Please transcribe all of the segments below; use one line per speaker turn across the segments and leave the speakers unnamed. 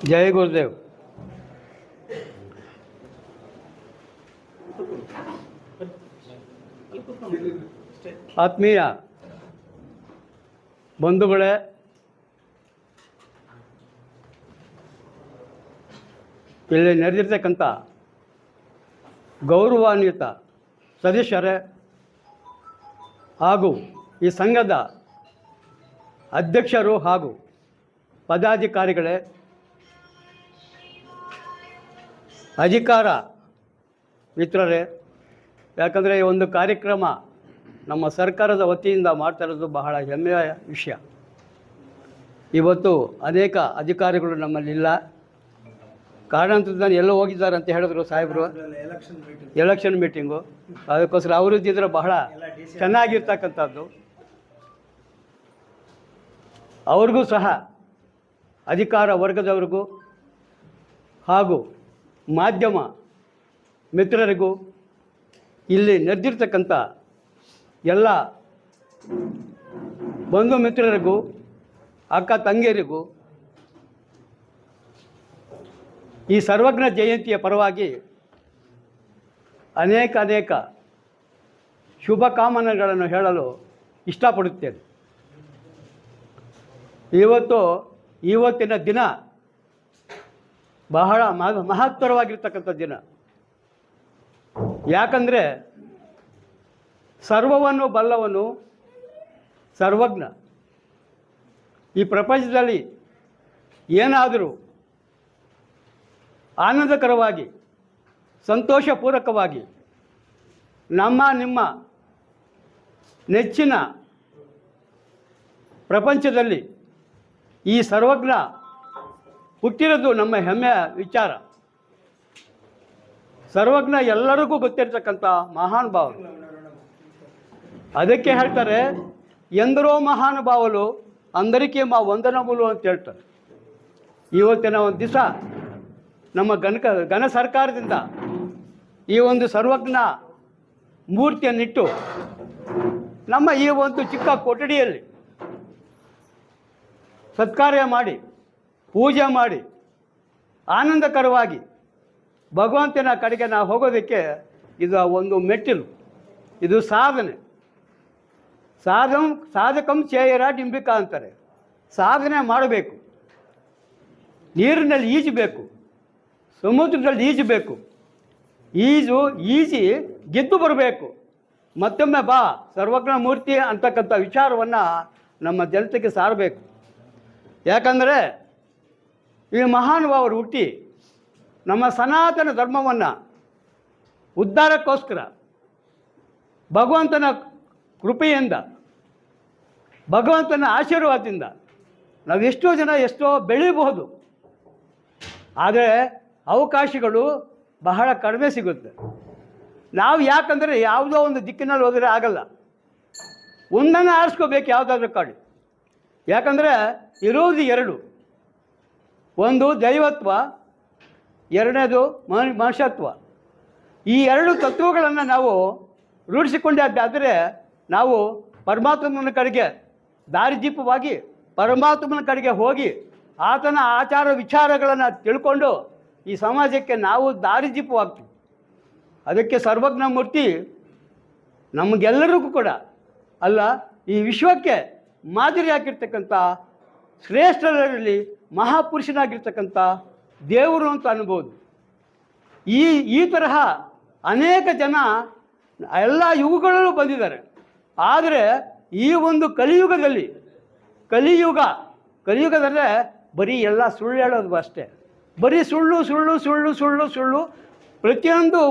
ಜೈ गुरुदेव ಆತ್ಮೀಯ ಬಂಧುಗಳೇ ಇಲ್ಲಿ ನಡೆದಿರ್ತಕ್ಕಂಥ ಗೌರವಾನ್ವಿತ ಸದಸ್ಯರೇ ಹಾಗೂ ಈ ಸಂಘದ ಅಧ್ಯಕ್ಷರು ಹಾಗೂ ಪದಾಧಿಕಾರಿಗಳೇ ಅಧಿಕಾರ ಮಿತ್ರರೇ, ಯಾಕಂದರೆ ಈ ಒಂದು ಕಾರ್ಯಕ್ರಮ ನಮ್ಮ ಸರ್ಕಾರದ ವತಿಯಿಂದ ಮಾಡ್ತಾ ಇರೋದು ಬಹಳ ಹೆಮ್ಮೆಯ ವಿಷಯ. ಇವತ್ತು ಅನೇಕ ಅಧಿಕಾರಿಗಳು ನಮ್ಮಲ್ಲಿಲ್ಲ ಕಾರಣಾಂತರದಲ್ಲಿ ಎಲ್ಲೋ ಹೋಗಿದ್ದಾರೆ ಅಂತ ಹೇಳಿದ್ರು ಸಾಹೇಬರು. ಎಲೆಕ್ಷನ್ ಮೀಟಿಂಗು ಅದಕ್ಕೋಸ್ಕರ ಅವರು ಇದ್ದಿದ್ರೆ ಬಹಳ ಚೆನ್ನಾಗಿರ್ತಕ್ಕಂಥದ್ದು. ಅವ್ರಿಗೂ ಸಹ ಅಧಿಕಾರ ವರ್ಗದವ್ರಿಗೂ ಹಾಗೂ ಮಾಧ್ಯಮ ಮಿತ್ರರಿಗೂ ಇಲ್ಲಿ ನಡೆದಿರ್ತಕ್ಕಂಥ ಎಲ್ಲ ಬಂಧು ಮಿತ್ರರಿಗೂ, ಅಕ್ಕ ತಂಗಿಯರಿಗೂ ಈ ಸರ್ವಜ್ಞ ಜಯಂತಿಯ ಪರವಾಗಿ ಅನೇಕ ಅನೇಕ ಶುಭಕಾಮನೆಗಳನ್ನು ಹೇಳಲು ಇಷ್ಟಪಡುತ್ತೇನೆ. ಇವತ್ತು, ಇವತ್ತಿನ ದಿನ ಬಹಳ ಮಹ, ಮಹತ್ತರವಾಗಿರ್ತಕ್ಕಂಥ ದಿನ. ಯಾಕಂದರೆ ಸರ್ವವನ್ನು ಬಲ್ಲವನು ಸರ್ವಜ್ಞ. ಈ ಪ್ರಪಂಚದಲ್ಲಿ ಏನಾದರೂ ಆನಂದಕರವಾಗಿ ಸಂತೋಷಪೂರ್ವಕವಾಗಿ ನಮ್ಮ, ನಿಮ್ಮ ನೆಚ್ಚಿನ ಪ್ರಪಂಚದಲ್ಲಿ ಈ ಸರ್ವಜ್ಞ ಹುಟ್ಟಿರೋದು ನಮ್ಮ ಹೆಮ್ಮೆಯ ವಿಚಾರ. ಸರ್ವಜ್ಞ ಎಲ್ಲರಿಗೂ ಗೊತ್ತಿರ್ತಕ್ಕಂಥ ಮಹಾನುಭಾವ ಅದಕ್ಕೆ ಹೇಳ್ತಾರೆ, ಎಂದರೋ ಮಹಾನುಭಾವಲು ಅಂದರಿಕೆ ಮಾ ವಂದನములు ಅಂತ ಹೇಳ್ತಾರೆ. ಇವತ್ತಿನ ಒಂದು ದಿವಸ ನಮ್ಮ ಗಣಕ, ಘನ ಸರ್ಕಾರದಿಂದ ಈ ಒಂದು ಸರ್ವಜ್ಞ ಮೂರ್ತಿಯನ್ನಿಟ್ಟು ನಮ್ಮ ಈ ಒಂದು ಚಿಕ್ಕ ಕೊಠಡಿಯಲ್ಲಿ ಸತ್ಕಾರ್ಯ ಮಾಡಿ ಪೂಜೆ ಮಾಡಿ ಆನಂದಕರವಾಗಿ ಭಗವಂತನ ಕಡೆಗೆ ನಾವು ಹೋಗೋದಕ್ಕೆ ಇದು ಒಂದು ಮೆಟ್ಟಿಲು. ಇದು ಸಾಧನೆ. ಸಾಧಂ, ಸಾಧಕಂ ಚೇಯರ ಡಿಂಬಿಕಾ ಅಂತಾರೆ. ಸಾಧನೆ ಮಾಡಬೇಕು. ನೀರಿನಲ್ಲಿ ಈಜಬೇಕು. ಸಮುದ್ರದಲ್ಲಿ ಈಜಬೇಕು. ಈಜು, ಈಜಿ ಗೆದ್ದು ಬರಬೇಕು. ಮತ್ತೊಮ್ಮೆ ಬಾ, ಸರ್ವಜ್ಞ ಮೂರ್ತಿ ಅಂತಕ್ಕಂಥ ವಿಚಾರವನ್ನು ನಮ್ಮ ಜನತೆಗೆ ಸಾರಬೇಕು. ಯಾಕಂದರೆ ಈ ಮಹಾನುಭಾವರು ಹುಟ್ಟಿ ನಮ್ಮ ಸನಾತನ ಧರ್ಮವನ್ನು ಉದ್ಧಾರಕ್ಕೋಸ್ಕರ ಭಗವಂತನ ಕೃಪೆಯಿಂದ, ಭಗವಂತನ ಆಶೀರ್ವಾದದಿಂದ ನಾವು ಎಷ್ಟೋ ಜನ ಎಷ್ಟೋ ಬೆಳೀಬಹುದು. ಆದರೆ ಅವಕಾಶಗಳು ಬಹಳ ಕಡಿಮೆ ಸಿಗುತ್ತೆ. ನಾವು ಯಾಕಂದರೆ ಯಾವುದೋ ಒಂದು ದಿಕ್ಕಿನಲ್ಲಿ ಹೋದರೆ ಆಗಲ್ಲ. ಒಂದನ್ನು ಆರಿಸ್ಕೋಬೇಕು ಯಾವುದಾದ್ರೂ ಕಾಡಿ. ಯಾಕಂದರೆ ಇರೋದು ಎರಡು. ಒಂದು ದೈವತ್ವ, ಎರಡನೇದು ಮನು, ಮನುಷ್ಯತ್ವ. ಈ ಎರಡು ತತ್ವಗಳನ್ನು ನಾವು ರೂಢಿಸಿಕೊಂಡಾದರೆ ನಾವು ಪರಮಾತ್ಮನ ಕಡೆಗೆ ದಾರಿದೀಪವಾಗಿ ಪರಮಾತ್ಮನ ಕಡೆಗೆ ಹೋಗಿ ಆತನ ಆಚಾರ ವಿಚಾರಗಳನ್ನು ತಿಳ್ಕೊಂಡು ಈ ಸಮಾಜಕ್ಕೆ ನಾವು ದಾರಿದೀಪವಾಗ್ತೀವಿ ಅದಕ್ಕೆ ಸರ್ವಜ್ಞ ಮೂರ್ತಿ ನಮಗೆಲ್ಲರಿಗೂ ಕೂಡ ಅಲ್ಲ, ಈ ವಿಶ್ವಕ್ಕೆ ಮಾದರಿಯಾಗಿರ್ತಕ್ಕಂಥ ಶ್ರೇಷ್ಠರಲ್ಲಿ ಮಹಾಪುರುಷನಾಗಿರ್ತಕ್ಕಂಥ ದೇವರು ಅಂತ ಅನ್ಬೋದು. ಈ ಈ ತರಹ ಅನೇಕ ಜನ ಎಲ್ಲ ಯುಗಗಳಲ್ಲೂ ಬಂದಿದ್ದಾರೆ. ಆದರೆ ಈ ಒಂದು ಕಲಿಯುಗದಲ್ಲಿ, ಕಲಿಯುಗ ಕಲಿಯುಗದಲ್ಲೇ ಬರೀ ಎಲ್ಲ ಸುಳ್ಳು ಹೇಳೋದು ಅಷ್ಟೇ. ಬರೀ ಸುಳ್ಳು ಸುಳ್ಳು ಸುಳ್ಳು ಸುಳ್ಳು ಸುಳ್ಳು ಪ್ರತಿಯೊಂದು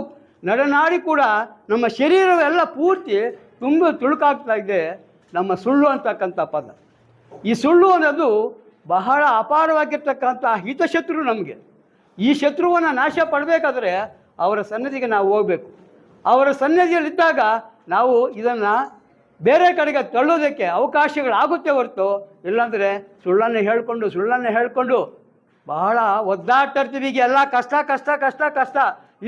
ನಡನಾಡಿ ಕೂಡ ನಮ್ಮ ಶರೀರವೆಲ್ಲ ಪೂರ್ತಿ ತುಂಬ ತುಳುಕಾಗ್ತಾ ಇದೆ ನಮ್ಮ ಸುಳ್ಳು ಅಂತಕ್ಕಂಥ ಪದ. ಈ ಸುಳ್ಳು ಅನ್ನೋದು ಬಹಳ ಅಪಾರವಾಗಿರ್ತಕ್ಕಂಥ ಹಿತಶತ್ರು ನಮಗೆ. ಈ ಶತ್ರುವನ್ನು ನಾಶ ಪಡಬೇಕಾದ್ರೆ ಅವರ ಸನ್ನದಿಗೆ ನಾವು ಹೋಗಬೇಕು. ಅವರ ಸನ್ನದಿಯಲ್ಲಿದ್ದಾಗ ನಾವು ಇದನ್ನು ಬೇರೆ ಕಡೆಗೆ ತಳ್ಳೋದಕ್ಕೆ ಅವಕಾಶಗಳಾಗುತ್ತೆ ಹೊರತು, ಇಲ್ಲಾಂದರೆ ಸುಳ್ಳನ್ನು ಹೇಳಿಕೊಂಡು ಸುಳ್ಳನ್ನು ಹೇಳಿಕೊಂಡು ಬಹಳ ಒದ್ದಾಡ್ತಾ ಇರ್ತೀವಿ. ಈಗ ಎಲ್ಲ ಕಷ್ಟ ಕಷ್ಟ ಕಷ್ಟ ಕಷ್ಟ.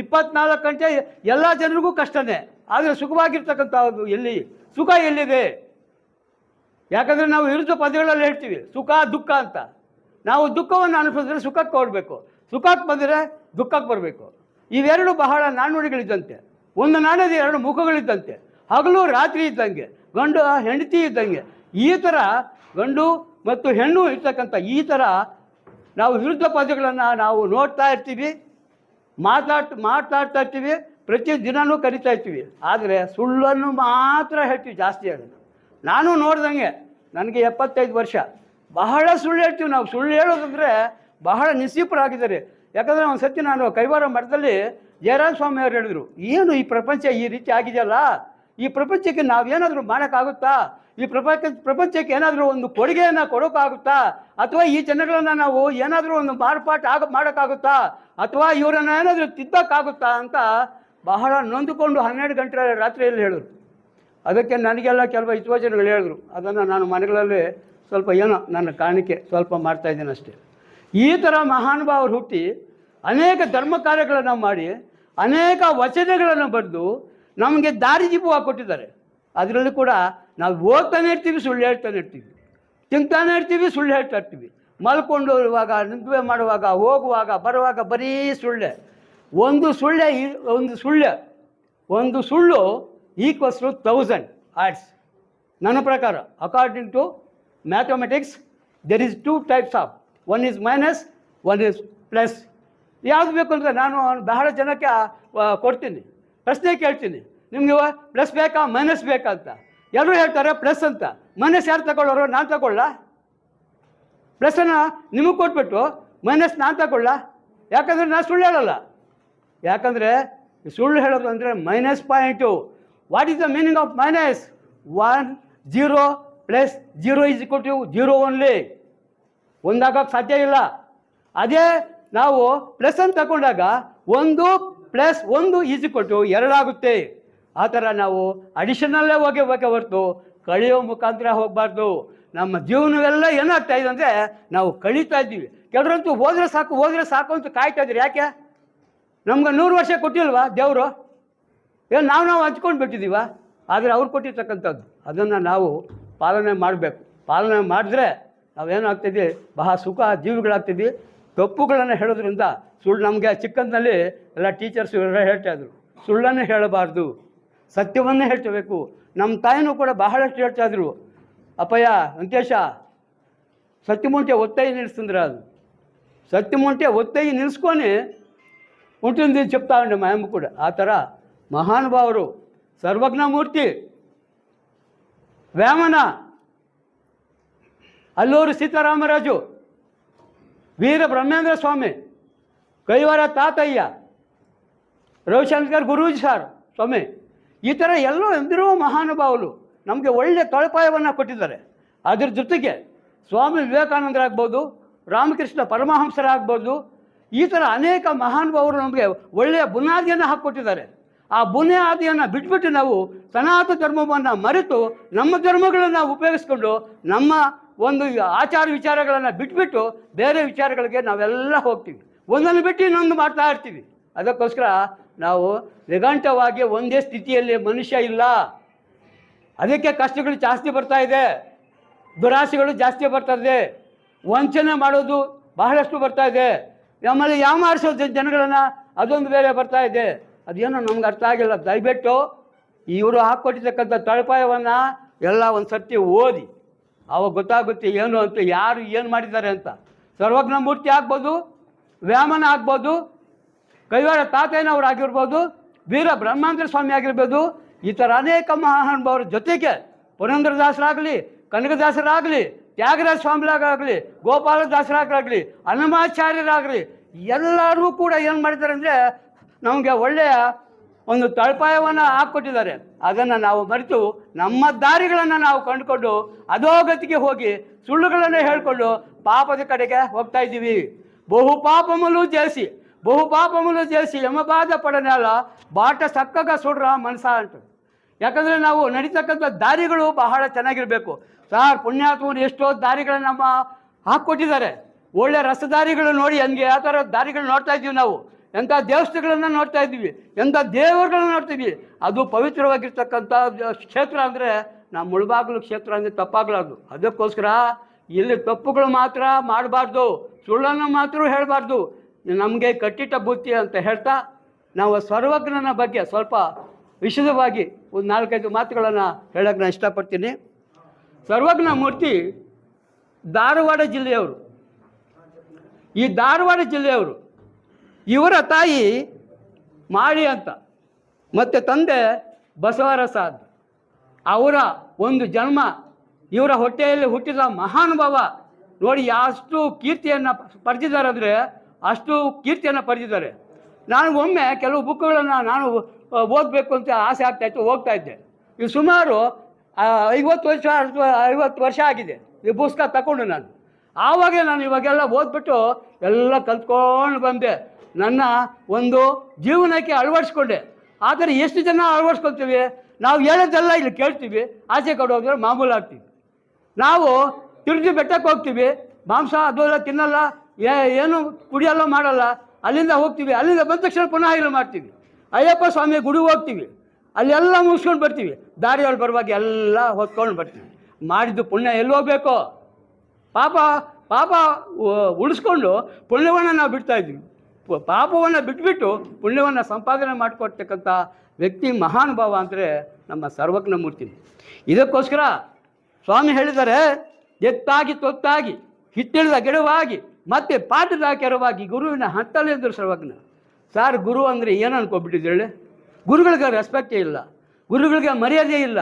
ಇಪ್ಪತ್ನಾಲ್ಕು ಗಂಟೆ ಎಲ್ಲ ಜನರಿಗೂ ಕಷ್ಟನೇ. ಆದರೆ ಸುಖವಾಗಿರ್ತಕ್ಕಂಥದ್ದು ಎಲ್ಲಿ? ಸುಖ ಎಲ್ಲಿದೆ? ಯಾಕಂದರೆ ನಾವು ವಿರುದ್ಧ ಪದಗಳಲ್ಲಿ ಹೇಳ್ತೀವಿ, ಸುಖ, ದುಃಖ ಅಂತ. ನಾವು ದುಃಖವನ್ನು ಅನುಭವಿಸಿದ್ರೆ ಸುಖಕ್ಕೆ ಓಡಬೇಕು ಸುಖಕ್ಕೆ ಬಂದರೆ ದುಃಖಕ್ಕೆ ಬರಬೇಕು. ಇವೆರಡು ಬಹಳ ನಾಣ್ಣುಡಿಗಳಿದ್ದಂತೆ ಒಂದು ನಾಣ್ಯದ ಎರಡು ಮುಖಗಳಿದ್ದಂತೆ. ಹಗಲು, ರಾತ್ರಿ ಇದ್ದಂಗೆ. ಗಂಡು, ಹೆಂಡತಿ ಇದ್ದಂಗೆ. ಈ ಥರ ಗಂಡು ಮತ್ತು ಹೆಣ್ಣು ಇರ್ತಕ್ಕಂಥ ಈ ಥರ ನಾವು ವಿರುದ್ಧ ಪದಗಳನ್ನು ನಾವು ನೋಡ್ತಾ ಇರ್ತೀವಿ ಮಾತಾಡ್ ಮಾತಾಡ್ತಾ ಇರ್ತೀವಿ ಪ್ರತಿ ದಿನವೂ ಕರಿತಾ ಇರ್ತೀವಿ. ಆದರೆ ಸುಳ್ಳನ್ನು ಮಾತ್ರ ಹೇಳ್ತೀವಿ ಜಾಸ್ತಿ ಅದನ್ನು ನಾನು ನೋಡ್ದಂಗೆ ನನಗೆ ಎಪ್ಪತ್ತೈದು ವರ್ಷ. ಬಹಳ ಸುಳ್ಳು ಹೇಳ್ತೀವಿ ನಾವು. ಸುಳ್ಳು ಹೇಳೋದಂದರೆ ಬಹಳ ನಿಸೀಪರಾಗಿದ್ದಾರೆ ಯಾಕಂದರೆ ಒಂದು ಸತಿ ನಾನು ಕೈವಾರ ಮಠದಲ್ಲಿ ಜಯರಾಜ ಸ್ವಾಮಿ ಅವರು ಹೇಳಿದ್ರು, ಏನು ಈ ಪ್ರಪಂಚ ಈ ರೀತಿ ಆಗಿದೆಯಲ್ಲ? ಈ ಪ್ರಪಂಚಕ್ಕೆ ನಾವೇನಾದರೂ ಮಾಡೋಕ್ಕಾಗುತ್ತಾ? ಈ ಪ್ರಪಂಚ, ಪ್ರಪಂಚಕ್ಕೆ ಏನಾದರೂ ಒಂದು ಕೊಡುಗೆಯನ್ನು ಕೊಡೋಕ್ಕಾಗುತ್ತಾ? ಅಥವಾ ಈ ಜನಗಳನ್ನು ನಾವು ಏನಾದರೂ ಒಂದು ಮಾರ್ಪಾಟ ಆಗ, ಮಾಡೋಕ್ಕಾಗುತ್ತಾ? ಅಥವಾ ಇವರನ್ನು ಏನಾದರೂ ತಿದ್ದಕ್ಕಾಗುತ್ತಾ? ಅಂತ ಬಹಳ ನೊಂದುಕೊಂಡು ಹನ್ನೆರಡು ಗಂಟೆ ರಾತ್ರಿಯಲ್ಲಿ ಹೇಳಿದ್ರು. ಅದಕ್ಕೆ ನನಗೆಲ್ಲ ಕೆಲವು ಹಿತವಚನಗಳು ಹೇಳಿದ್ರು. ಅದನ್ನು ನಾನು ಮನೆಗಳಲ್ಲಿ ಸ್ವಲ್ಪ ಏನೋ ನನ್ನ ಕಾಣಿಕೆ ಸ್ವಲ್ಪ ಮಾಡ್ತಾ ಇದ್ದೀನಿ ಅಷ್ಟೇ. ಈ ಥರ ಮಹಾನುಭಾವರು ಹುಟ್ಟಿ ಅನೇಕ ಧರ್ಮ ಕಾರ್ಯಗಳನ್ನು ಮಾಡಿ ಅನೇಕ ವಚನಗಳನ್ನು ಬರೆದು ನಮಗೆ ದಾರಿ ದಾರಿದೀಪವಾಗಿ ಕೊಟ್ಟಿದ್ದಾರೆ ಅದರಲ್ಲಿ ಕೂಡ ನಾವು ಓದ್ತಾನೆ ಇರ್ತೀವಿ, ಸುಳ್ಳು ಹೇಳ್ತಾನೆ ಇರ್ತೀವಿ. ತಿಂತಾನೆ ಇರ್ತೀವಿ, ಸುಳ್ಳು ಹೇಳ್ತಾ ಇರ್ತೀವಿ. ಮಲ್ಕೊಂಡು ಇರುವಾಗ ನಿದ್ವೆ ಮಾಡುವಾಗ, ಹೋಗುವಾಗ, ಬರುವಾಗ ಬರೀ ಸುಳ್ಳೆ. ಒಂದು ಸುಳ್ಳೆ ಒಂದು ಸುಳ್ಳೆ. ಒಂದು ಸುಳ್ಳು ಈಕ್ವಲ್ಸ್ ಟು ತೌಸಂಡ್ ಆರ್ಟ್ಸ್ ನನ್ನ ಪ್ರಕಾರ according to mathematics there is two types of one is minus one is plus ಯಾವುದು ಬೇಕು ಅಂದರೆ ನಾನು ಬಹಳ ಜನಕ್ಕೆ ಕೊಡ್ತೀನಿ. ಪ್ರಶ್ನೆ ಕೇಳ್ತೀನಿ. ನಿಮಗೆ ಪ್ಲಸ್ ಬೇಕಾ ಮೈನಸ್ ಬೇಕಾ ಅಂತ. ಎಲ್ಲರೂ ಹೇಳ್ತಾರೆ ಪ್ಲಸ್ ಅಂತ. ಮೈನಸ್ ಯಾರು ತಗೊಳ್ಳೋರು? ನಾನು ತಗೊಳ್ಳ? ಪ್ಲಸ್ಸನ್ನು ನಿಮಗೆ ಕೊಟ್ಬಿಟ್ಟು ಮೈನಸ್ ನಾನು ತಗೊಳ್ಳ? ಯಾಕಂದರೆ ನಾನು ಸುಳ್ಳು ಹೇಳಲ್ಲ. ಯಾಕಂದರೆ ಸುಳ್ಳು ಹೇಳೋದು ಅಂದರೆ minus point what is the meaning of minus? One zero plus zero is equal to zero only ಒಂದಾಗಕ್ಕೆ ಸಾಧ್ಯ ಇಲ್ಲ. ಅದೇ ನಾವು ಪ್ಲಸ್ ಅಂತ ತಗೊಂಡಾಗ ಒಂದು ಪ್ಲಸ್ ಒಂದು ಈಸ್ ಇಕ್ವಲ್ ಟು ಎರಡಾಗುತ್ತೆ ಆ ಥರ ನಾವು ಅಡಿಷನಲ್ಲೇ ಹೋಗಿ ಹೋಗೇ ಹೊರತು ಕಳೆಯೋ ಮುಖಾಂತರ ಹೋಗಬಾರ್ದು. ನಮ್ಮ ಜೀವನವೆಲ್ಲ ಏನಾಗ್ತಾ ಇದೆ ಅಂದರೆ ನಾವು ಕಳೀತಾ ಇದ್ದೀವಿ. ಕೆಲವರಂತೂ ಹೋದ್ರೆ ಸಾಕು ಹೋದ್ರೆ ಸಾಕು ಅಂತ ಕಾಯ್ತಾ ಇದ್ದೀರಿ. ಯಾಕೆ? ನಮ್ಗೆ ನೂರು ವರ್ಷ ಕೊಟ್ಟಿಲ್ವಾ ದೇವರು? ಏನು ನಾವು ನಾವು ಹಂಚ್ಕೊಂಡು ಬಿಟ್ಟಿದ್ದೀವ ಆದರೆ ಅವ್ರು ಕೊಟ್ಟಿರ್ತಕ್ಕಂಥದ್ದು ಅದನ್ನು ನಾವು ಪಾಲನೆ ಮಾಡಬೇಕು ಪಾಲನೆ ಮಾಡಿದ್ರೆ ನಾವೇನಾಗ್ತಿದ್ವಿ ಬಹಳ ಸುಖ ಜೀವಿಗಳಾಗ್ತಿದ್ವಿ ತಪ್ಪುಗಳನ್ನು ಹೇಳೋದ್ರಿಂದ ಸುಳ್ಳು ನಮಗೆ ಚಿಕ್ಕಂದಲ್ಲಿ ಎಲ್ಲ ಟೀಚರ್ಸ್ ಎಲ್ಲ ಹೇಳ್ತಾ ಇದ್ರು ಸುಳ್ಳನ್ನು ಹೇಳಬಾರ್ದು ಸತ್ಯವನ್ನೇ ಹೇಳ್ತಬೇಕು ನಮ್ಮ ತಾಯಿನೂ ಕೂಡ ಬಹಳಷ್ಟು ಹೇಳ್ತಾ ಇದ್ರು ಅಪ್ಪಯ್ಯ ವೆಂಕಟೇಶ సత్యముంటే ఒత్తయి నిలుస్తుంది రాదు సత్యముంటే ఒత్తయి నిలుచుకొని ఉంటుంది చెప్తా ఉండే మా అమ్మ కూడా ఆ ಥರ ಮಹಾನುಭಾವರು ಸರ್ವಜ್ಞ ಮೂರ್ತಿ ವ್ಯಾಮನ ಅಲ್ಲೂರು ಸೀತಾರಾಮರಾಜು, ವೀರ ಬ್ರಹ್ಮೇಂದ್ರ ಸ್ವಾಮಿ, ಕೈವಾರ ತಾತಯ್ಯ, ರವಿಶಂಕರ್ ಗುರೂಜಿ ಸರ್ ಸ್ವಾಮಿ, ಈ ಥರ ಎಲ್ಲರೂ ಎಂದಿರೋ ಮಹಾನುಭಾವರು ನಮಗೆ ಒಳ್ಳೆಯ ತಳಪಾಯವನ್ನು ಕೊಟ್ಟಿದ್ದಾರೆ. ಅದರ ಜೊತೆಗೆ ಸ್ವಾಮಿ ವಿವೇಕಾನಂದರಾಗ್ಬೋದು, ರಾಮಕೃಷ್ಣ ಪರಮಹಂಸರಾಗ್ಬೋದು, ಈ ಥರ ಅನೇಕ ಮಹಾನುಭಾವರು ನಮಗೆ ಒಳ್ಳೆಯ ಬುನಾದಿಯನ್ನು ಹಾಕ್ಕೊಟ್ಟಿದ್ದಾರೆ. ಆ ಬುನಿಯಾದಿಯನ್ನು ಬಿಟ್ಬಿಟ್ಟು ನಾವು ಸನಾತನ ಧರ್ಮವನ್ನು ಮರೆತು ನಮ್ಮ ಧರ್ಮಗಳನ್ನು ಉಪಯೋಗಿಸ್ಕೊಂಡು ನಮ್ಮ ಒಂದು ಆಚಾರ ವಿಚಾರಗಳನ್ನು ಬಿಟ್ಬಿಟ್ಟು ಬೇರೆ ವಿಚಾರಗಳಿಗೆ ನಾವೆಲ್ಲ ಹೋಗ್ತೀವಿ. ಒಂದನ್ನು ಬಿಟ್ಟು ಇನ್ನೊಂದು ಮಾಡ್ತಾ ಇರ್ತೀವಿ. ಅದಕ್ಕೋಸ್ಕರ ನಾವು ನಿಘಂಟವಾಗಿ ಒಂದೇ ಸ್ಥಿತಿಯಲ್ಲಿ ಮನುಷ್ಯ ಇಲ್ಲ. ಅದಕ್ಕೆ ಕಷ್ಟಗಳು ಜಾಸ್ತಿ ಬರ್ತಾ ಇದೆ. ದುರಾಸೆಗಳು ಜಾಸ್ತಿ ಬರ್ತಾ ಇದೆ. ವಂಚನೆ ಮಾಡೋದು ಬಹಳಷ್ಟು ಬರ್ತಾ ಇದೆ. ಆಮೇಲೆ ಯಾಮಾರಿಸೋ ಜನಗಳನ್ನು ಅದೊಂದು ಬೇರೆ ಬರ್ತಾ ಇದೆ. ಅದೇನೋ ನಮ್ಗೆ ಅರ್ಥ ಆಗಿಲ್ಲ. ದಯವಿಟ್ಟು ಇವರು ಹಾಕ್ಕೊಟ್ಟಿರ್ತಕ್ಕಂಥ ತಳಪಾಯವನ್ನು ಎಲ್ಲ ಒಂದು ಸರ್ತಿ ಓದಿ. ಅವಾಗ ಗೊತ್ತಾಗುತ್ತೆ ಏನು ಅಂತ, ಯಾರು ಏನು ಮಾಡಿದ್ದಾರೆ ಅಂತ. ಸರ್ವಜ್ಞ ಮೂರ್ತಿ ಆಗ್ಬೋದು, ವ್ಯಾಮನ ಆಗ್ಬೋದು ಕೈವಾರ ತಾತಯ್ಯನವ್ರು ಆಗಿರ್ಬೋದು, ವೀರ ಬ್ರಹ್ಮಾಂತರ ಸ್ವಾಮಿ ಆಗಿರ್ಬೋದು, ಈ ಥರ ಅನೇಕ ಮಹಾನುಭಾವರ ಜೊತೆಗೆ ಪುರಂದರದಾಸರಾಗಲಿ ಕನಕದಾಸರಾಗಲಿ, ತ್ಯಾಗರಾಜ ಸ್ವಾಮಿಗಳಾಗಲಿ, ಗೋಪಾಲದಾಸರಾಗಲಿ, ಹನುಮಾಚಾರ್ಯರಾಗಲಿ ಎಲ್ಲರೂ ಕೂಡ ಏನು ಮಾಡಿದ್ದಾರೆ ಅಂದರೆ ನಮಗೆ ಒಳ್ಳೆಯ ಒಂದು ತಳಪಾಯವನ್ನು ಹಾಕ್ಕೊಟ್ಟಿದ್ದಾರೆ. ಅದನ್ನು ನಾವು ಮರೆತು ನಮ್ಮ ದಾರಿಗಳನ್ನು ನಾವು ಕಂಡುಕೊಂಡು ಅಧೋಗತಿಗೆ ಹೋಗಿ ಸುಳ್ಳುಗಳನ್ನು ಹೇಳಿಕೊಂಡು ಪಾಪದ ಕಡೆಗೆ ಹೋಗ್ತಾ ಇದ್ದೀವಿ. ಬಹು ಪಾಪಮಲು ಜಯಿಸಿ, ಬಹು ಪಾಪಮಲು ಜಯಿಸಿ ಯಮಬಾಧ ಪಡನೆಲ್ಲ ಬಾಟ ಸಕ್ಕಗ ಸುಡ್ರ ಮನಸ ಅಂತ. ಯಾಕಂದರೆ ನಾವು ನಡೀತಕ್ಕಂಥ ದಾರಿಗಳು ಬಹಳ ಚೆನ್ನಾಗಿರಬೇಕು. ಸಾರ್ ಪುಣ್ಯಾತ್ಮರು ಎಷ್ಟೋ ದಾರಿಗಳನ್ನು ನಮ್ಮ ಹಾಕ್ಕೊಟ್ಟಿದ್ದಾರೆ. ಒಳ್ಳೆ ರಸದಾರಿಗಳು ನೋಡಿ ಹಂಗೆ ಯಾವ ಥರ ದಾರಿಗಳು ನೋಡ್ತಾ ಇದ್ದೀವಿ ನಾವು. ಎಂಥ ದೇವಸ್ಥಾನಗಳನ್ನು ನೋಡ್ತಾ ಇದ್ದೀವಿ, ಎಂಥ ದೇವರುಗಳನ್ನ ನೋಡ್ತೀವಿ ಅದು ಪವಿತ್ರವಾಗಿರ್ತಕ್ಕಂಥ ಕ್ಷೇತ್ರ ಅಂದರೆ ನಮ್ಮ ಮುಳುಬಾಗಿಲು ಕ್ಷೇತ್ರ ಅಂದರೆ ತಪ್ಪಾಗಲಾರ್ದು. ಅದಕ್ಕೋಸ್ಕರ ಇಲ್ಲಿ ತಪ್ಪುಗಳು ಮಾತ್ರ ಮಾಡಬಾರ್ದು, ಸುಳ್ಳನ್ನು ಮಾತ್ರ ಹೇಳಬಾರ್ದು. ನಮಗೆ ಕಟ್ಟಿಟ್ಟ ಬುತ್ತಿ ಅಂತ ಹೇಳ್ತಾ ನಾವು ಸರ್ವಜ್ಞನ ಬಗ್ಗೆ ಸ್ವಲ್ಪ ವಿಶದವಾಗಿ ಒಂದು ನಾಲ್ಕೈದು ಮಾತುಗಳನ್ನು ಹೇಳೋಕ್ಕೆ ನಾನು ಇಷ್ಟಪಡ್ತೀನಿ. ಸರ್ವಜ್ಞ ಮೂರ್ತಿ ಧಾರವಾಡ ಜಿಲ್ಲೆಯವರು. ಈ ಧಾರವಾಡ ಜಿಲ್ಲೆಯವರು ಇವರ ತಾಯಿ ಮಾಳಿ ಅಂತ, ಮತ್ತು ತಂದೆ ಬಸವರಸಾದ್ ಅವರ ಒಂದು ಜನ್ಮ, ಇವರ ಹೊಟ್ಟೆಯಲ್ಲಿ ಹುಟ್ಟಿದ ಮಹಾನುಭಾವ. ನೋಡಿ, ಅಷ್ಟು ಕೀರ್ತಿಯನ್ನು ಪಡೆದಿದ್ದಾರೆ ಅಂದರೆ ಅಷ್ಟು ಕೀರ್ತಿಯನ್ನು ಪಡೆದಿದ್ದಾರೆ. ನಾನು ಒಮ್ಮೆ ಕೆಲವು ಬುಕ್ಗಳನ್ನು ನಾನು ಓದಬೇಕು ಅಂತ ಆಸೆ ಆಗ್ತಾಯಿತ್ತು ಹೋಗ್ತಾ ಇದ್ದೆ. ಇದು ಸುಮಾರು ಐವತ್ತು ವರ್ಷ ಐವತ್ತು ವರ್ಷ ಆಗಿದೆ. ಈ ಪುಸ್ತಕ ತಗೊಂಡು ನಾನು. ಆವಾಗ ನಾನು ಇವಾಗೆಲ್ಲ ಓದ್ಬಿಟ್ಟು ಎಲ್ಲ ಕಲ್ತ್ಕೊಂಡು ಬಂದೆ. ನನ್ನ ಒಂದು ಜೀವನಕ್ಕೆ ಅಳವಡಿಸ್ಕೊಂಡೆ. ಆದರೆ ಎಷ್ಟು ಜನ ಅಳವಡಿಸ್ಕೊಳ್ತೀವಿ? ನಾವು ಹೇಳೋದೆಲ್ಲ ಇಲ್ಲಿ ಕೇಳ್ತೀವಿ. ಆಸೆ ಕೊಡೋದ್ರೆ ಮಾಮೂಲು ಆಗ್ತೀವಿ. ನಾವು ತಿರುಗಿ ಬೆಟ್ಟಕ್ಕೆ ಹೋಗ್ತೀವಿ. ಮಾಂಸ ಅದೆಲ್ಲ ತಿನ್ನಲ್ಲ. ಏ- ಏನು ಕುಡಿಯಲ್ಲ ಮಾಡಲ್ಲ. ಅಲ್ಲಿಂದ ಹೋಗ್ತೀವಿ. ಅಲ್ಲಿಂದ ಬಂದ ತಕ್ಷಣ ಪುನಃ ಇಲ್ಲಿ ಮಾಡ್ತೀವಿ. ಅಯ್ಯಪ್ಪ ಸ್ವಾಮಿ ಗುಡಿಗೆ ಹೋಗ್ತೀವಿ. ಅಲ್ಲೆಲ್ಲ ಮುಗಿಸ್ಕೊಂಡು ಬರ್ತೀವಿ. ದಾರಿಯಲ್ಲಿ ಬರುವಾಗ ಎಲ್ಲ ಹೊತ್ಕೊಂಡು ಬರ್ತೀವಿ. ಮಾಡಿದ್ದು ಪುಣ್ಯ ಎಲ್ಲಿ ಹೋಗ್ಬೇಕು? ಪಾಪ ಪಾಪ ಉಳಿಸ್ಕೊಂಡು ಪುಣ್ಯವನ್ನು ನಾವು ಬಿಡ್ತಾ ಇದ್ದೀವಿ. ಪ- ಪಾಪವನ್ನು ಬಿಟ್ಬಿಟ್ಟು ಪುಣ್ಯವನ್ನು ಸಂಪಾದನೆ ಮಾಡಿಕೊಡ್ತಕ್ಕಂಥ ವ್ಯಕ್ತಿ ಮಹಾನುಭಾವ ಅಂದರೆ ನಮ್ಮ ಸರ್ವಜ್ಞ ಮೂರ್ತಿ ಇದಕ್ಕೋಸ್ಕರ ಸ್ವಾಮಿ ಹೇಳಿದರೆ ಎತ್ತಾಗಿ ತೊತ್ತಾಗಿ ಹಿತ್ತಿಳಿದ ಗಿಡವಾಗಿ, ಮತ್ತೆ ಪಾಠದ ಕೆರವಾಗಿ ಗುರುವಿನ ಹತ್ತಲೆಂದರು ಸರ್ವಜ್ಞ. ಸಾರ್, ಗುರು ಅಂದರೆ ಏನು ಅನ್ಕೊಬಿಟ್ಟಿದ್ದೇಳಿ ಗುರುಗಳಿಗೆ ರೆಸ್ಪೆಕ್ಟೇ ಇಲ್ಲ, ಗುರುಗಳಿಗೆ ಮರ್ಯಾದೆ ಇಲ್ಲ,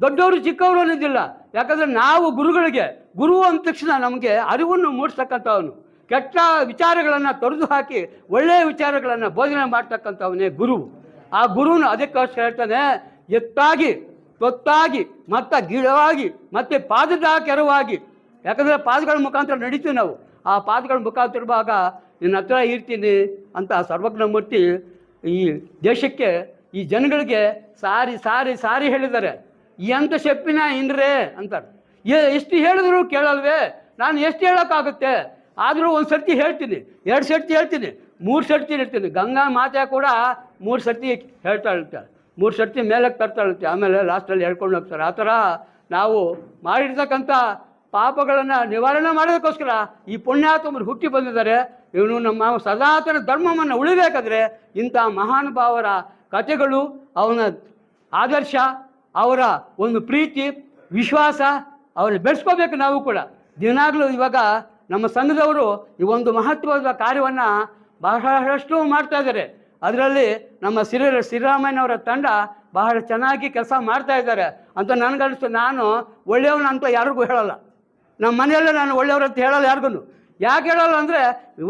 ದೊಡ್ಡವರು ಚಿಕ್ಕವರು ಅನ್ನೋದಿಲ್ಲ. ಯಾಕಂದರೆ ನಾವು ಗುರುಗಳಿಗೆ, ಗುರು ಅಂದ ತಕ್ಷಣ ನಮಗೆ ಅರಿವನ್ನು ಮೂಡಿಸ್ತಕ್ಕಂಥವನು. ಕೆಟ್ಟ ವಿಚಾರಗಳನ್ನು ತೊರೆದು ಹಾಕಿ ಒಳ್ಳೆಯ ವಿಚಾರಗಳನ್ನು ಬೋಧನೆ ಮಾಡ್ತಕ್ಕಂಥವನೇ ಗುರು. ಆ ಗುರುವನ್ನ ಅದಕ್ಕೋಸ್ಕರ ಹೇಳ್ತಾನೆ, ಎತ್ತಾಗಿ, ತೊತ್ತಾಗಿ, ಮತ್ತು ಗಿಡವಾಗಿ ಮತ್ತು ಪಾದದ ಕೆರವಾಗಿ ಯಾಕಂದರೆ ಪಾದಗಳ ಮುಖಾಂತರ ನಡೀತೀವಿ ನಾವು. ಆ ಪಾದಗಳ ಮುಖಾಂತರವಾಗ ನಿನ್ನ ಹತ್ರ ಇರ್ತೀನಿ ಅಂತ ಸರ್ವಜ್ಞ ಮೂರ್ತಿ ಈ ದೇಶಕ್ಕೆ, ಈ ಜನಗಳಿಗೆ ಸಾರಿ ಸಾರಿ ಸಾರಿ ಹೇಳಿದ್ದಾರೆ. ಎಂಥ ಶೆಪ್ಪಿನ ಇನ್ರೇ ಅಂತಾರೆ. ಎಷ್ಟು ಹೇಳಿದ್ರು ಕೇಳಲ್ವೇ? ನಾನು ಎಷ್ಟು ಹೇಳೋಕ್ಕಾಗುತ್ತೆ? ಆದರೂ ಒಂದು ಸರ್ತಿ ಹೇಳ್ತೀನಿ, ಎರಡು ಸರ್ತಿ ಹೇಳ್ತೀನಿ, ಮೂರು ಸರ್ತಿ ಹೇಳ್ತೀನಿ. ಗಂಗಾ ಮಾತೆ ಕೂಡ ಮೂರು ಸರ್ತಿ ಹೇಳ್ತಾ ಇರುತ್ತೆ ಮೂರು ಸರ್ತಿ ಮೇಲಕ್ಕೆ ತರ್ತಾ ಇರುತ್ತೆ ಆಮೇಲೆ ಲಾಸ್ಟಲ್ಲಿ ಹೇಳ್ಕೊಂಡು ಹೋಗ್ತಾರೆ ಆ ಥರ ನಾವು ಮಾಡಿರ್ತಕ್ಕಂಥ ಪಾಪಗಳನ್ನು ನಿವಾರಣೆ ಮಾಡೋದಕ್ಕೋಸ್ಕರ ಈ ಪುಣ್ಯಾತ್ಮರು ಹುಟ್ಟಿ ಬಂದಿದ್ದಾರೆ. ಇವನು ನಮ್ಮ ಸದಾತನ ಧರ್ಮವನ್ನು ಉಳಿಬೇಕಾದ್ರೆ ಇಂಥ ಮಹಾನುಭಾವರ ಕಥೆಗಳು, ಅವನ ಆದರ್ಶ, ಅವರ ಒಂದು ಪ್ರೀತಿ, ವಿಶ್ವಾಸ ಅವ್ರನ್ನ ಬೆಳೆಸ್ಕೋಬೇಕು ನಾವು ಕೂಡ. ದಿನಾಗಲೂ ಇವಾಗ ನಮ್ಮ ಸಂಘದವರು ಈ ಒಂದು ಮಹತ್ವದ ಕಾರ್ಯವನ್ನು ಬಹಳಷ್ಟು ಮಾಡ್ತಾ ಇದ್ದಾರೆ. ಅದರಲ್ಲಿ ನಮ್ಮ ಸಿರಿ ಶ್ರೀರಾಮಯ್ಯನವರ ತಂಡ ಬಹಳ ಚೆನ್ನಾಗಿ ಕೆಲಸ ಮಾಡ್ತಾ ಇದ್ದಾರೆ ಅಂತ ನನಗನ್ನಿಸ್ತು. ನಾನು ಒಳ್ಳೆಯವನು ಅಂತ ಯಾರಿಗೂ ಹೇಳಲ್ಲ. ನಮ್ಮ ಮನೆಯಲ್ಲೇ ನಾನು ಒಳ್ಳೆಯವ್ರು ಅಂತ ಹೇಳಲ್ಲ ಯಾರಿಗೂ. ಯಾಕೆ ಹೇಳಲ್ಲ ಅಂದರೆ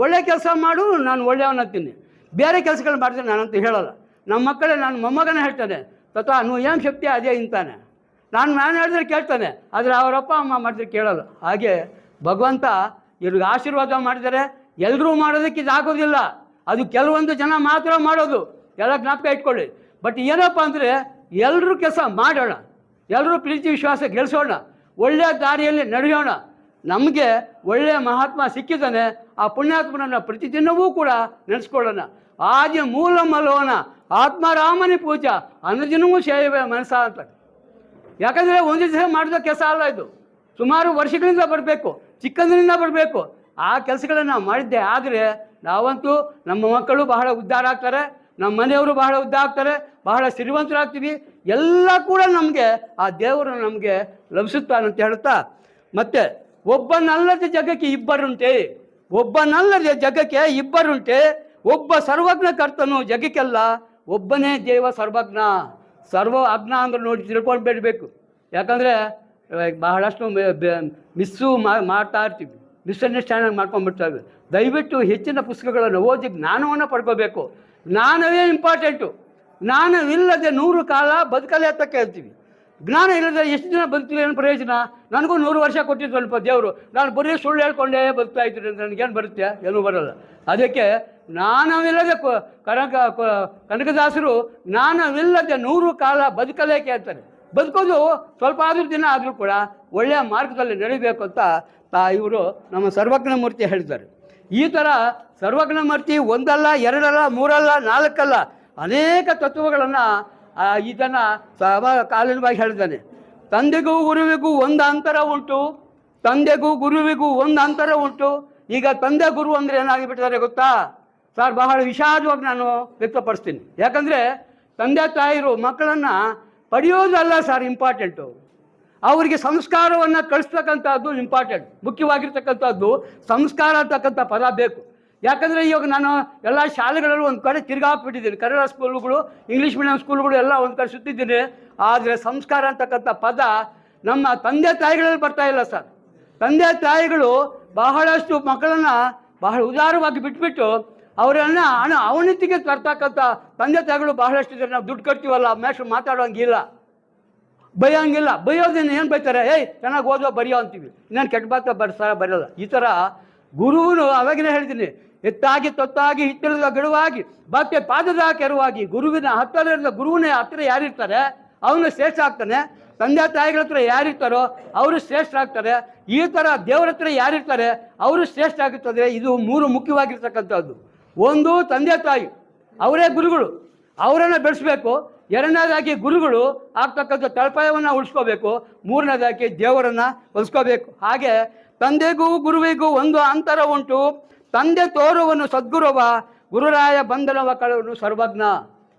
ಒಳ್ಳೆ ಕೆಲಸ ಮಾಡು, ನಾನು ಒಳ್ಳೆಯವನ ಅಂತೀನಿ. ಬೇರೆ ಕೆಲಸಗಳು ಮಾಡ್ತೀನಿ ನಾನಂತ ಹೇಳಲ್ಲ. ನಮ್ಮ ಮಕ್ಕಳೇ, ನಾನು ಮೊಮ್ಮಗನೇ ಹೇಳ್ತಾನೆ ತತ್ವ ನೀವು ಏನು ಶಕ್ತಿ ಅದೇ ಇಂತಾನೆ ನಾನು ನಾನು ಹೇಳಿದ್ರೆ ಕೇಳ್ತಾನೆ, ಆದರೆ ಅವರಪ್ಪ ಅಮ್ಮ ಮಾಡಿದ್ರೆ ಕೇಳಲ್ಲ. ಹಾಗೆ ಭಗವಂತ ಇವ್ರಿಗೆ ಆಶೀರ್ವಾದ ಮಾಡಿದರೆ ಎಲ್ಲರೂ ಮಾಡೋದಕ್ಕೆ ಇದಾಗೋದಿಲ್ಲ ಅದು ಕೆಲವೊಂದು ಜನ ಮಾತ್ರ ಮಾಡೋದು. ಎಲ್ಲ ಜ್ಞಾಪಕ ಇಟ್ಕೊಳ್ಳಿ. ಬಟ್ ಏನಪ್ಪ ಅಂದರೆ ಎಲ್ಲರೂ ಕೆಲಸ ಮಾಡೋಣ. ಎಲ್ಲರೂ ಪ್ರೀತಿ ವಿಶ್ವಾಸ ಗೆಲ್ಲಿಸೋಣ ಒಳ್ಳೆಯ ದಾರಿಯಲ್ಲಿ ನಡೆಯೋಣ. ನಮಗೆ ಒಳ್ಳೆಯ ಮಹಾತ್ಮ ಸಿಕ್ಕಿದ್ದಾನೆ. ಆ ಪುಣ್ಯಾತ್ಮನನ್ನು ಪ್ರತಿದಿನವೂ ಕೂಡ ನೆನೆಸ್ಕೊಳ್ಳೋಣ. ಆದಿ ಮೂಲ ಮಲೋನ, ಆತ್ಮರಾಮನಿ ಪೂಜಾ ಅನ್ನದಿನವೂ ಸೇವೆ ಮನಸ್ಸ ಅಂತ. ಯಾಕಂದರೆ ಒಂದು ದಿವಸ ಮಾಡಿದ ಕೆಲಸ ಅಲ್ಲ ಇದು. ಸುಮಾರು ವರ್ಷಗಳಿಂದ ಬರಬೇಕು. ಚಿಕ್ಕಂದಿನಿಂದ ಬರಬೇಕು. ಆ ಕೆಲಸಗಳನ್ನು ಮಾಡಿದ್ದೆ. ಆದರೆ ನಾವಂತೂ ನಮ್ಮ ಮಕ್ಕಳು ಬಹಳ ಉದ್ಧಾರ ಆಗ್ತಾರೆ. ನಮ್ಮ ಮನೆಯವರು ಬಹಳ ಉದ್ದ ಆಗ್ತಾರೆ. ಬಹಳ ಸಿರಿವಂತರಾಗ್ತೀವಿ. ಎಲ್ಲ ಕೂಡ ನಮಗೆ ಆ ದೇವರು ನಮಗೆ ಲಭಿಸುತ್ತಾನಂತ ಹೇಳ್ತಾ ಮತ್ತೆ ಒಬ್ಬನಲ್ಲದೆ ಜಗಕ್ಕೆ ಇಬ್ಬರುಂಟೆ. ಒಬ್ಬನಲ್ಲದೆ ಜಗಕ್ಕೆ ಇಬ್ಬರುಂಟೆ. ಒಬ್ಬ ಸರ್ವಜ್ಞ ಕರ್ತನು ಜಗಕ್ಕೆಲ್ಲ ಒಬ್ಬನೇ ದೇವ ಸರ್ವಜ್ಞ. ಸರ್ವ ಅಜ್ಞ ಅಂದ್ರೆ ನೋಡಿ ತಿಳ್ಕೊಂಡು ಬಿಡಬೇಕು ಯಾಕಂದರೆ ಬಹಳಷ್ಟು ಮಿಸ್ಸು ಮಾಡ್ತಾ ಇರ್ತೀವಿ. ಮಿಸ್ಅಂಡರ್ಸ್ಟ್ಯಾಂಡಿಂಗ್ ಮಾಡ್ಕೊಂಡ್ಬಿಡ್ತೇವೆ ದಯವಿಟ್ಟು ಹೆಚ್ಚಿನ ಪುಸ್ತಕಗಳನ್ನು ಓದಿ ಜ್ಞಾನವನ್ನು ಪಡ್ಕೋಬೇಕು. ಜ್ಞಾನವೇ ಇಂಪಾರ್ಟೆಂಟು ಜ್ಞಾನವಿಲ್ಲದೆ ನೂರು ಕಾಲ ಬದುಕಲೇ ಅಂತ ಕೇಳ್ತೀವಿ. ಜ್ಞಾನ ಇಲ್ಲದೆ ಎಷ್ಟು ದಿನ ಬದುಕ್ತೀವಿ ಏನು ಪ್ರಯೋಜನ? ನನಗೂ ನೂರು ವರ್ಷ ಕೊಟ್ಟಿದ್ದು ಸ್ವಲ್ಪ ದೇವರು. ನಾನು ಬರೀ ಸುಳ್ಳು ಹೇಳ್ಕೊಂಡೇ ಬದುಕ್ತಾ ಇದ್ದೀನಿ ನನಗೇನು ಬರುತ್ತೆ? ಏನೂ ಬರಲ್ಲ. ಅದಕ್ಕೆ ಜ್ಞಾನವಿಲ್ಲದೆ ಕನಕ ಕನಕದಾಸರು ಜ್ಞಾನವಿಲ್ಲದೆ ನೂರು ಕಾಲ ಬದುಕಲೇ ಅಂತಾರೆ ಬದುಕೋದು ಸ್ವಲ್ಪ ಆದ್ರೂ ದಿನ ಆದರೂ ಕೂಡ ಒಳ್ಳೆಯ ಮಾರ್ಗದಲ್ಲಿ ನಡಿಬೇಕು ಅಂತ ತಾ ಇವರು ನಮ್ಮ ಸರ್ವಜ್ಞ ಮೂರ್ತಿ ಹೇಳಿದ್ದಾರೆ. ಈ ಥರ ಸರ್ವಜ್ಞ ಮೂರ್ತಿ ಒಂದಲ್ಲ, ಎರಡಲ್ಲ, ಮೂರಲ್ಲ, ನಾಲ್ಕಲ್ಲ ಅನೇಕ ತತ್ವಗಳನ್ನು ಇದನ್ನು ಸಮ ಕಾಲಿನವಾಗಿ ಹೇಳ್ತಾನೆ ತಂದೆಗೂ ಗುರುವಿಗೂ ಒಂದು ಅಂತರ ಉಂಟು, ತಂದೆಗೂ ಗುರುವಿಗೂ ಒಂದು ಅಂತರ ಉಂಟು. ಈಗ ತಂದೆ ಗುರು ಅಂದರೆ ಏನಾಗಿಬಿಟ್ಟಿದ್ದಾರೆ ಗೊತ್ತಾ? ಸರ್, ಬಹಳ ವಿಷಾದವಾಗಿ ನಾನು ವ್ಯಕ್ತಪಡಿಸ್ತೀನಿ. ಯಾಕಂದರೆ ತಂದೆ ತಾಯಿರು ಮಕ್ಕಳನ್ನು ಪಡೆಯೋದಲ್ಲ ಸರ್ ಇಂಪಾರ್ಟೆಂಟು. ಅವರಿಗೆ ಸಂಸ್ಕಾರವನ್ನು ಕಳಿಸ್ತಕ್ಕಂಥದ್ದು ಇಂಪಾರ್ಟೆಂಟ್. ಮುಖ್ಯವಾಗಿರ್ತಕ್ಕಂಥದ್ದು ಸಂಸ್ಕಾರ ಅಂತಕ್ಕಂಥ ಪದ ಬೇಕು. ಯಾಕಂದರೆ ಇವಾಗ ನಾನು ಎಲ್ಲ ಶಾಲೆಗಳಲ್ಲೂ ಒಂದು ಕಡೆ ತಿರ್ಗಾಕ್ಬಿಟ್ಟಿದ್ದೀನಿ ಕನ್ನಡ ಸ್ಕೂಲ್ಗಳು, ಇಂಗ್ಲೀಷ್ ಮೀಡಿಯಂ ಸ್ಕೂಲ್ಗಳು ಎಲ್ಲ ಒಂದು ಕಡೆ ಸುತ್ತಿದ್ದೀನಿ. ಆದರೆ ಸಂಸ್ಕಾರ ಅಂತಕ್ಕಂಥ ಪದ ನಮ್ಮ ತಂದೆ ತಾಯಿಗಳಲ್ಲಿ ಬರ್ತಾ ಇಲ್ಲ ಸರ್. ತಂದೆ ತಾಯಿಗಳು ಬಹಳಷ್ಟು ಮಕ್ಕಳನ್ನು ಬಹಳ ಉದಾರವಾಗಿ ಬಿಟ್ಬಿಟ್ಟು ಅವರನ್ನು ಹಣ ಅವನತಿಗೆ ತರ್ತಕ್ಕಂಥ ತಂದೆ ತಾಯಿಗಳು ಬಹಳಷ್ಟು ಜನ ನಾವು ದುಡ್ಡು ಕಟ್ತೀವಲ್ಲ ಮೇಷ್ಟ್ರು ಮಾತಾಡೋಂಗಿಲ್ಲ. ಬೈಯೋಂಗಿಲ್ಲ. ಬೈಯೋದನ್ನ ಏನು ಬೈತಾರೆ? ಏಯ್, ಚೆನ್ನಾಗಿ ಓದೋ ಬರೆಯೋ ಅಂತೀವಿ. ಇನ್ನೇನು ಕೆಟ್ಟ ಮಾತ್ರ ಬರ್ಸ ಬರೆಯಲ್ಲ. ಈ ಥರ ಗುರುವನು ಅವಾಗಿನೇ ಹೇಳ್ತೀನಿ ಎತ್ತಾಗಿ, ತೊತ್ತಾಗಿ ಹಿತ್ತಿರದ ಗಿಡವಾಗಿ ಬಾಕೆ ಪಾದದ ಕೆರವಾಗಿ ಗುರುವಿನ ಹತ್ತಿರದ ಗುರುವಿನ ಹತ್ತಿರ ಯಾರಿರ್ತಾರೆ? ಅವನು ಶ್ರೇಷ್ಠ ಆಗ್ತಾನೆ. ತಂದೆ ತಾಯಿಗಳ ಹತ್ರ ಯಾರಿರ್ತಾರೋ, ಅವರು ಶ್ರೇಷ್ಠ ಆಗ್ತಾರೆ. ಈ ಥರ ದೇವರ ಹತ್ರ ಯಾರಿರ್ತಾರೆ, ಅವರು ಶ್ರೇಷ್ಠ ಆಗುತ್ತದೆ ಇದು ಮೂರು ಮುಖ್ಯವಾಗಿರ್ತಕ್ಕಂಥದ್ದು. ಒಂದು ತಂದೆ ತಾಯಿ, ಅವರೇ ಗುರುಗಳು, ಅವರನ್ನು ಬೆಳೆಸಬೇಕು. ಎರಡನೇದಾಗಿ ಗುರುಗಳು ಆಗ್ತಕ್ಕಂಥ ತಳಪಾಯವನ್ನು ಉಳಿಸ್ಕೋಬೇಕು. ಮೂರನೇದಾಗಿ ದೇವರನ್ನು ಹೊಲಿಸ್ಕೋಬೇಕು. ಹಾಗೆ ತಂದೆಗೂ ಗುರುವಿಗೂ ಒಂದು ಅಂತರ ಉಂಟು. ತಂದೆ ತೋರುವನು ಸದ್ಗುರುವ, ಗುರುರಾಯ ಬಂಧನವ ಕಳವನು ಸರ್ವಜ್ಞ.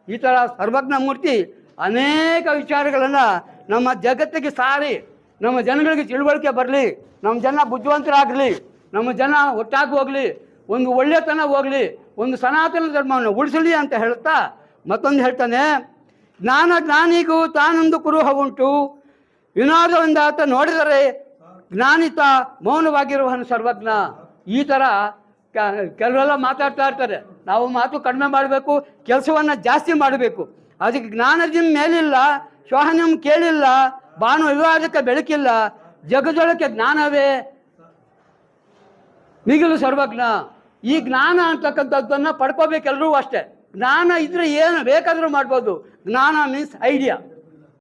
ಈ ಥರ ಸರ್ವಜ್ಞ ಮೂರ್ತಿ ಅನೇಕ ವಿಚಾರಗಳನ್ನು ನಮ್ಮ ಜಗತ್ತಿಗೆ ಸಾರಿ, ನಮ್ಮ ಜನಗಳಿಗೆ ತಿಳುವಳಿಕೆ ಬರಲಿ, ನಮ್ಮ ಜನ ಬುದ್ಧಿವಂತರಾಗಲಿ, ನಮ್ಮ ಜನ ಒಟ್ಟಾಗಿ ಹೋಗಲಿ, ಒಂದು ಒಳ್ಳೆತನ ಹೋಗಲಿ ಒಂದು ಸನಾತನ ಧರ್ಮವನ್ನು ಉಳಿಸಲಿ ಅಂತ ಹೇಳ್ತಾ ಮತ್ತೊಂದು ಹೇಳ್ತಾನೆ ಜ್ಞಾನ ಜ್ಞಾನಿಗೂ ತಾನೊಂದು ಕುರುಹ ಉಂಟು. ವಿನೋದವೆಂದಾತ ನೋಡಿದರೆ ಜ್ಞಾನಿತ ಮೌನವಾಗಿರುವನು ಸರ್ವಜ್ಞ. ಈ ಥರ ಕೆಲವೆಲ್ಲ ಮಾತಾಡ್ತಾ ಇರ್ತಾರೆ. ನಾವು ಮಾತು ಕಡಿಮೆ ಮಾಡಬೇಕು, ಕೆಲಸವನ್ನು ಜಾಸ್ತಿ ಮಾಡಬೇಕು. ಅದಕ್ಕೆ ಜ್ಞಾನದಿಂದ ಮೇಲಿಲ್ಲ ಶೋಹನಂ ಕೇಳಿಲ್ಲ, ಬಾನು ವಿವಾದಕ್ಕೆ ಬೆಳಕಿಲ್ಲ ಜಗದೊಳಕ್ಕೆ ಜ್ಞಾನವೇ. ಮಿಗಿಲು ಸರ್ವಜ್ಞ. ಈ ಜ್ಞಾನ ಅಂತಕ್ಕಂಥದ್ದನ್ನು ಪಡ್ಕೋಬೇಕೆಲ್ಲರೂ ಅಷ್ಟೇ. ಜ್ಞಾನ ಇದ್ರೆ ಏನು ಬೇಕಾದರೂ ಮಾಡ್ಬೋದು. ಜ್ಞಾನ ಮೀನ್ಸ್ ಐಡಿಯಾ